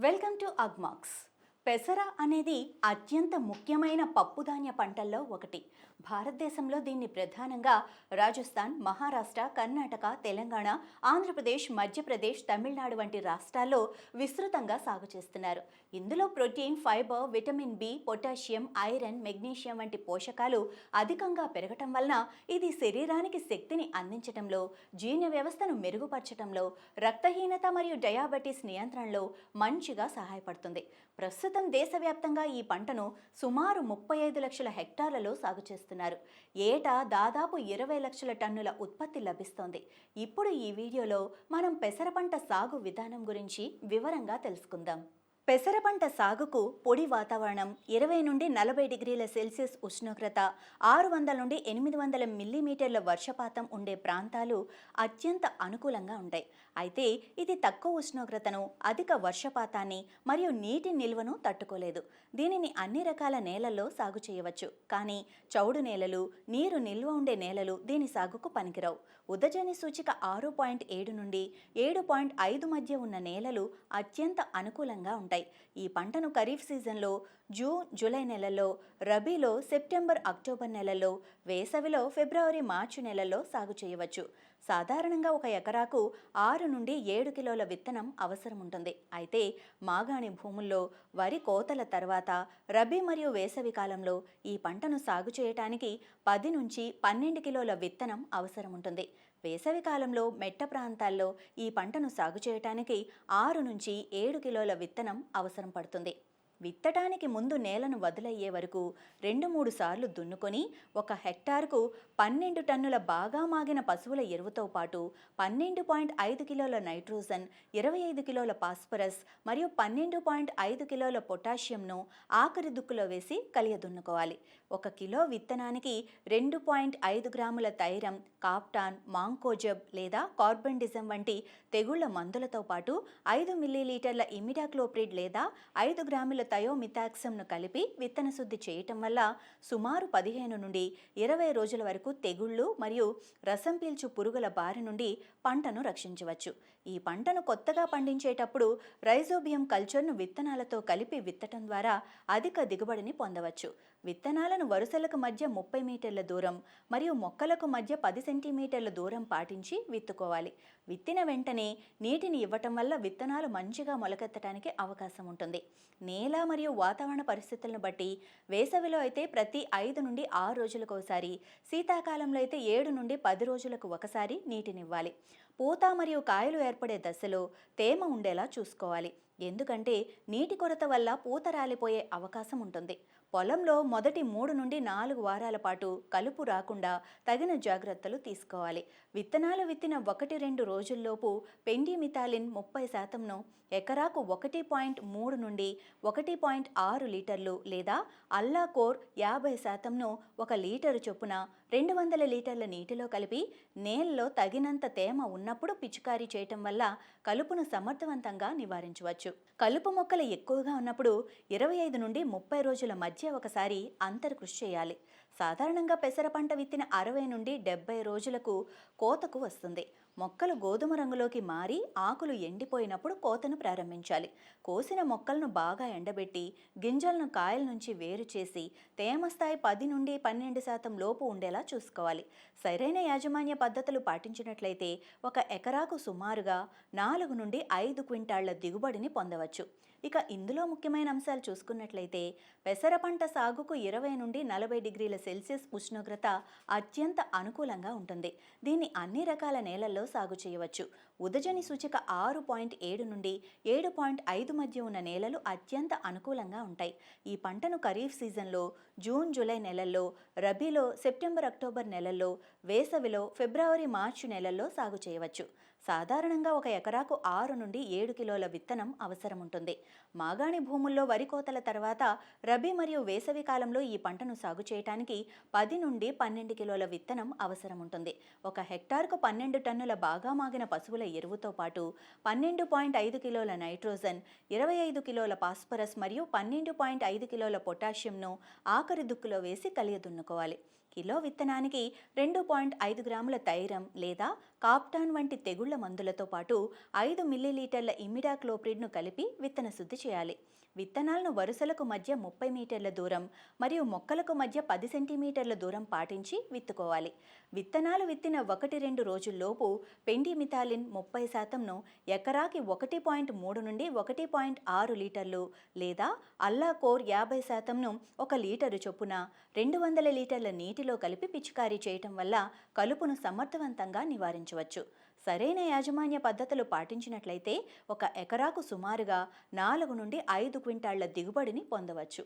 Welcome to Agmax. పెసర అనేది అత్యంత ముఖ్యమైన పప్పుధాన్య పంటల్లో ఒకటి. భారతదేశంలో దీన్ని ప్రధానంగా రాజస్థాన్ మహారాష్ట్ర కర్ణాటక తెలంగాణ ఆంధ్రప్రదేశ్ మధ్యప్రదేశ్ తమిళనాడు వంటి రాష్ట్రాల్లో విస్తృతంగా సాగు చేస్తున్నారు. ఇందులో protein fibre vitamin B potassium iron magnesium వంటి పోషకాలు అధికంగా పెరగటం వలన ఇది శరీరానికి శక్తిని అందించటంలో జీర్ణ వ్యవస్థను మెరుగుపరచటంలో రక్తహీనత మరియు డయాబెటీస్ నియంత్రణలో మంచిగా సహాయపడుతుంది. ప్రస్తుతం దేశవ్యాప్తంగా ఈ పంటను సుమారు ముప్పై ఐదు లక్షల హెక్టార్లలో సాగు చేస్తున్నారు. ఏటా దాదాపు ఇరవై లక్షల టన్నుల ఉత్పత్తి లభిస్తోంది. ఇప్పుడు ఈ వీడియోలో మనం పెసర పంట సాగు విధానం గురించి వివరంగా తెలుసుకుందాం. పెసర పంట సాగుకు పొడి వాతావరణం ఇరవై నుండి నలభై డిగ్రీల సెల్సియస్ ఉష్ణోగ్రత ఆరు వందల నుండి ఎనిమిది వందల మిల్లీమీటర్ల వర్షపాతం ఉండే ప్రాంతాలు అత్యంత అనుకూలంగా ఉంటాయి. అయితే ఇది తక్కువ ఉష్ణోగ్రతను అధిక వర్షపాతాన్ని మరియు నీటి నిల్వను తట్టుకోలేదు. దీనిని అన్ని రకాల నేలల్లో సాగు చేయవచ్చు. కానీ చౌడు నేలలు నీరు నిల్వ ఉండే నేలలు దీని సాగుకు పనికిరావు. ఉదజని సూచిక ఆరు పాయింట్ ఏడు నుండి ఏడు పాయింట్ ఐదు మధ్య ఉన్న నేలలు అత్యంత అనుకూలంగా ఉంటాయి. ఈ పంటను ఖరీఫ్ సీజన్లో జూన్ జూలై నెలల్లో రబీలో సెప్టెంబర్ అక్టోబర్ నెలల్లో వేసవిలో ఫిబ్రవరి మార్చి నెలల్లో సాగు చేయవచ్చు. సాధారణంగా ఒక ఎకరాకు ఆరు నుండి ఏడు కిలోల విత్తనం అవసరం ఉంటుంది అయితే మాగాణి భూముల్లో వరి కోతల తర్వాత రబీ మరియు వేసవి కాలంలో ఈ పంటను సాగు చేయటానికి పది నుంచి పన్నెండు కిలోల విత్తనం అవసరం ఉంటుంది వేసవి కాలంలో మెట్ట ప్రాంతాల్లో ఈ పంటను సాగు చేయటానికి ఆరు నుంచి ఏడు కిలోల విత్తనం అవసరం పడుతుంది. విత్తటానికి ముందు నేలను వదిలయ్యే వరకు రెండు మూడు సార్లు దున్నుకొని ఒక హెక్టార్కు పన్నెండు టన్నుల బాగా మాగిన పశువుల ఎరువుతో పాటు పన్నెండు పాయింట్ ఐదు కిలోల నైట్రోజన్ ఇరవై ఐదు కిలోల పాస్పరస్ మరియు పన్నెండు పాయింట్ ఐదు కిలోల పొటాషియంను ఆఖరి దుక్కులో వేసి కలియదున్నుకోవాలి ఒక కిలో విత్తనానికి రెండు పాయింట్ ఐదు గ్రాముల తైరం కాప్టాన్ మాంకోజబ్ లేదా కార్బండిజం వంటి తెగుళ్ళ మందులతో పాటు ఐదు మిల్లీలీటర్ల ఇమిడాక్లోప్రిడ్ లేదా ఐదు గ్రాముల థయోమిథాక్సంను కలిపి విత్తన శుద్ధి చేయటం వల్ల సుమారు పదిహేను నుండి ఇరవై రోజుల వరకు తెగుళ్ళు మరియు రసం పీల్చు పురుగుల బారి నుండి పంటను రక్షించవచ్చు. ఈ పంటను కొత్తగా పండించేటప్పుడు రైజోబియం కల్చర్ను విత్తనాలతో కలిపి విత్తటం ద్వారా అధిక దిగుబడిని పొందవచ్చు. విత్తనాలను వరుసలకు మధ్య ముప్పై మీటర్ల దూరం మరియు మొక్కలకు మధ్య పది సెంటీమీటర్ల దూరం పాటించి విత్తుకోవాలి. విత్తిన వెంటనే నీటిని ఇవ్వటం వల్ల విత్తనాలు మంచిగా మొలకెత్తడానికి అవకాశం ఉంటుంది. నేల మరియు వాతావరణ పరిస్థితులను బట్టి వేసవిలో అయితే ప్రతి ఐదు నుండి ఆరు రోజులకు ఒకసారి శీతాకాలంలో అయితే ఏడు నుండి పది రోజులకు ఒకసారి నీటినివ్వాలి. పూత మరియు కాయలు ఏర్పడే దశలో తేమ ఉండేలా చూసుకోవాలి. ఎందుకంటే నీటి కొరత వల్ల పూత రాలిపోయే అవకాశం ఉంటుంది. పొలంలో మొదటి మూడు నుండి నాలుగు వారాల పాటు కలుపు రాకుండా తగిన జాగ్రత్తలు తీసుకోవాలి. విత్తనాలు విత్తిన ఒకటి రెండు రోజుల్లోపు పెండిమిథాలిన్ ముప్పై శాతంను ఎకరాకు ఒకటి పాయింట్ మూడు నుండి ఒకటి పాయింట్ ఆరు లీటర్లు లేదా అల్లాకోర్ యాభై శాతంను ఒక లీటరు చొప్పున రెండు వందల లీటర్ల నీటిలో కలిపి నేలలో తగినంత తేమ ఉన్నప్పుడు పిచికారీ చేయటం వల్ల కలుపును సమర్థవంతంగా నివారించవచ్చు. కలుపు మొక్కలు ఎక్కువగా ఉన్నప్పుడు ఇరవై ఐదు నుండి ముప్పై రోజుల మధ్య ఒకసారి అంతర్ కృషి చేయాలి. సాధారణంగా పెసర పంట విత్తిన అరవై నుండి డెబ్బై రోజులకు కోతకు వస్తుంది. మొక్కలు గోధుమ రంగులోకి మారి ఆకులు ఎండిపోయినప్పుడు కోతను ప్రారంభించాలి. కోసిన మొక్కలను బాగా ఎండబెట్టి గింజలను కాయల నుంచి వేరు చేసి తేమ స్థాయి పది నుండి పన్నెండు శాతం లోపు ఉండేలా చూసుకోవాలి. సరైన యాజమాన్య పద్ధతులు పాటించినట్లయితే ఒక ఎకరాకు సుమారుగా నాలుగు నుండి ఐదు క్వింటాళ్ళ దిగుబడిని పొందవచ్చు. ఇక ఇందులో ముఖ్యమైన అంశాలు చూసుకున్నట్లయితే పెసర పంట సాగుకు ఇరవై నుండి నలభై డిగ్రీల సెల్సియస్ ఉష్ణోగ్రత అత్యంత అనుకూలంగా ఉంటుంది. దీన్ని అన్ని రకాల నేలల్లో సాగు చేయవచ్చు. ఉదజని సూచిక ఆరు పాయింట్ ఏడు నుండి ఏడు పాయింట్ ఐదు మధ్య ఉన్న నేలలు అత్యంత అనుకూలంగా ఉంటాయి. ఈ పంటను ఖరీఫ్ సీజన్లో జూన్ జూలై నెలల్లో రబీలో సెప్టెంబర్ అక్టోబర్ నెలల్లో వేసవిలో ఫిబ్రవరి మార్చి నెలల్లో సాగు చేయవచ్చు. సాధారణంగా ఒక ఎకరాకు ఆరు నుండి ఏడు కిలోల విత్తనం అవసరం ఉంటుంది మాగాణి భూముల్లో వరి కోతల తర్వాత రబీ మరియు వేసవి కాలంలో ఈ పంటను సాగు చేయడానికి పది నుండి పన్నెండు కిలోల విత్తనం అవసరం ఉంటుంది ఒక హెక్టార్కు పన్నెండు టన్నుల బాగా మాగిన పశువుల ఎరువుతో పాటు పన్నెండు పాయింట్ ఐదు కిలోల నైట్రోజన్ ఇరవై ఐదు కిలోల పాస్పరస్ మరియు పన్నెండు పాయింట్ ఐదు కిలోల పొటాషియంను ఆఖరి దుక్కులో వేసి కలియదున్నుకోవాలి. కిలో విత్తనానికి రెండు పాయింట్ ఐదు గ్రాముల తైరం లేదా కాప్టాన్ వంటి తెగుళ్ళ మందులతో పాటు ఐదు మిల్లీలీటర్ల ఇమిడాక్లోప్రిడ్ను కలిపి విత్తన శుద్ధి చేయాలి. విత్తనాలను వరుసలకు మధ్య ముప్పై మీటర్ల దూరం మరియు మొక్కలకు మధ్య పది సెంటీమీటర్ల దూరం పాటించి విత్తుకోవాలి. విత్తనాలు విత్తిన ఒకటి రెండు రోజుల్లోపు పెండిమిథాలిన్ ముప్పై శాతంను ఎకరాకి ఒకటి పాయింట్ మూడు నుండి ఒకటి పాయింట్ ఆరు లీటర్లు లేదా అల్లా కోర్ యాభై శాతంను ఒక లీటరు చొప్పున రెండు వందల లీటర్ల నీటిలో కలిపి పిచికారీ చేయటం వల్ల కలుపును సమర్థవంతంగా నివారించవచ్చు. సరైన యాజమాన్య పద్ధతులు పాటించినట్లయితే ఒక ఎకరాకు సుమారుగా నాలుగు నుండి ఐదు క్వింటాళ్ళ దిగుబడిని పొందవచ్చు.